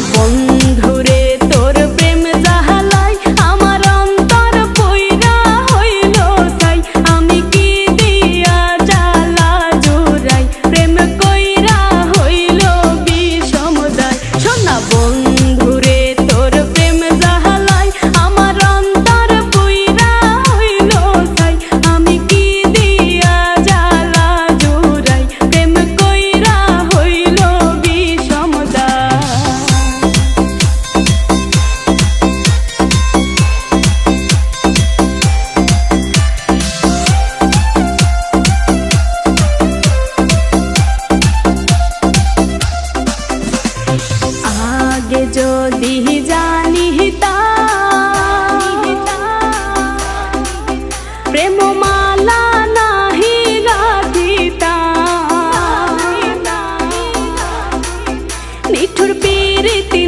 风。নিঠুর পেরেতে